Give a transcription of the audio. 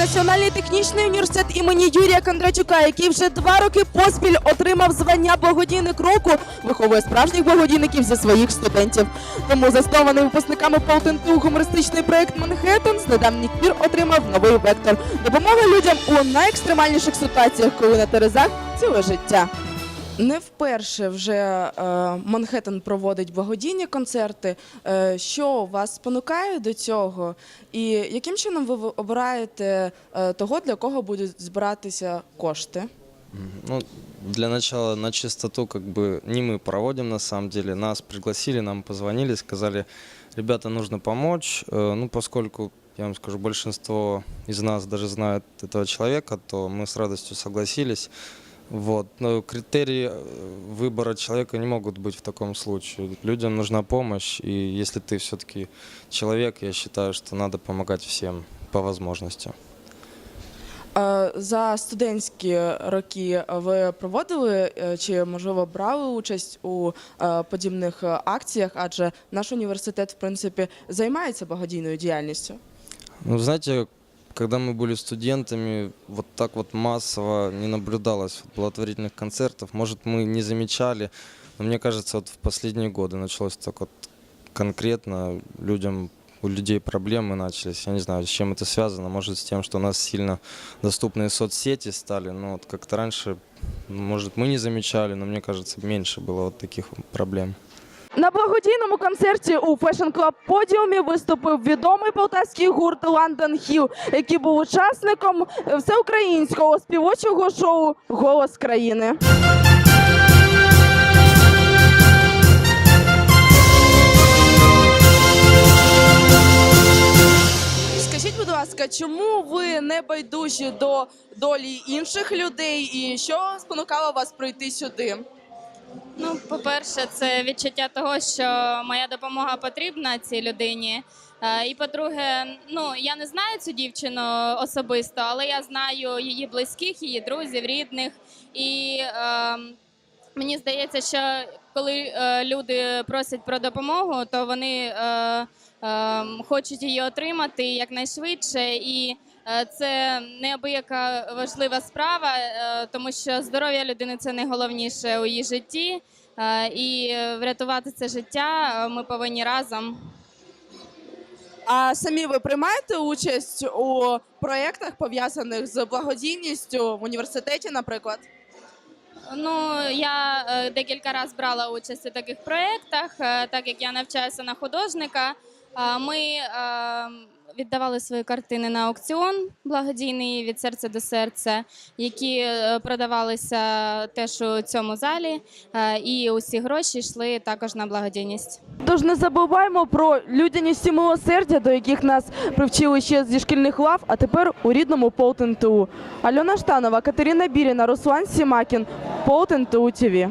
Національний технічний університет імені Юрія Кондратюка, який вже два роки поспіль отримав звання благодійник року, виховує справжніх благодійників зі своїх студентів. Тому заснований випускниками Полтенту гумористичний проект Манхеттен з недавніх пір отримав новий вектор допомога людям у найекстремальніших ситуаціях, коли на терезах ціле життя. Не вперше вже е, Манхеттен проводить благодійні концерти. Е, що вас спонукає до цього? І яким чином ви ви обираєте е, того, для кого будуть збиратися кошти? Ну, для начала на чистоту, как бы не мы проводим на самом деле. Нас пригласили, нам позвонили, сказали, ребята, нужно помочь. Э, Ну, поскольку, я вам скажу, большинство из нас даже знает этого человека, то мы с радостью согласились. Вот. Но критерии э, выбора человека не могут быть в таком случае. Людям нужна помощь, и если ты все-таки человек, я считаю, что надо помогать всем по возможности. Е, За студентські роки ви проводили е, чи можливо брали участь у е, подібних е, акціях? Адже наш університет, в принципі, займається благодійною діяльністю. Ну, знаете, когда мы были студентами, вот так вот массово не наблюдалось благотворительных концертов. Может, мы не замечали, но мне кажется, вот в последние годы началось так вот конкретно людям у людей проблемы начались. Я не знаю, с чем это связано. Может, с тем, что у нас сильно доступные соцсети стали. Но вот как-то раньше, может, мы не замечали, но мне кажется, меньше было вот таких проблем. На благодійному концерті у Fashion Club подіумі виступив відомий полтавський гурт London Hill, який був учасником всеукраїнського співочого шоу Голос країни. Скажіть, будь ласка, чому ви не байдужі до долі інших людей, і що спонукало вас прийти сюди? Ну, по-перше, це відчуття того, що моя допомога потрібна цій людині. Е, І по-друге, ну я не знаю цю дівчину особисто, але я знаю її близьких, її друзів, рідних. І е, мені здається, що коли е, люди просять про допомогу, то вони е, е, хочуть її отримати якнайшвидше. І це неабияка важлива справа, е, тому що здоров'я людини це найголовніше у її житті. Е, І е, врятувати це життя е, ми повинні разом. А самі ви приймаєте участь у проєктах, пов'язаних з благодійністю в університеті, наприклад? Ну я е, декілька разів брала участь у таких проєктах, е, так як я навчаюся на художника. е, Ми е, віддавали свої картини на аукціон благодійний від серця до серця, які е, продавалися теж у цьому залі, е, і усі гроші йшли також на благодійність. Тож не забуваємо про людяність і милосердя, до яких нас привчили ще зі шкільних лав, а тепер у рідному Полтен ТУ. Альона Штанова, Катерина Біріна, Руслан Сімакін, Полтен ТУ ТВ.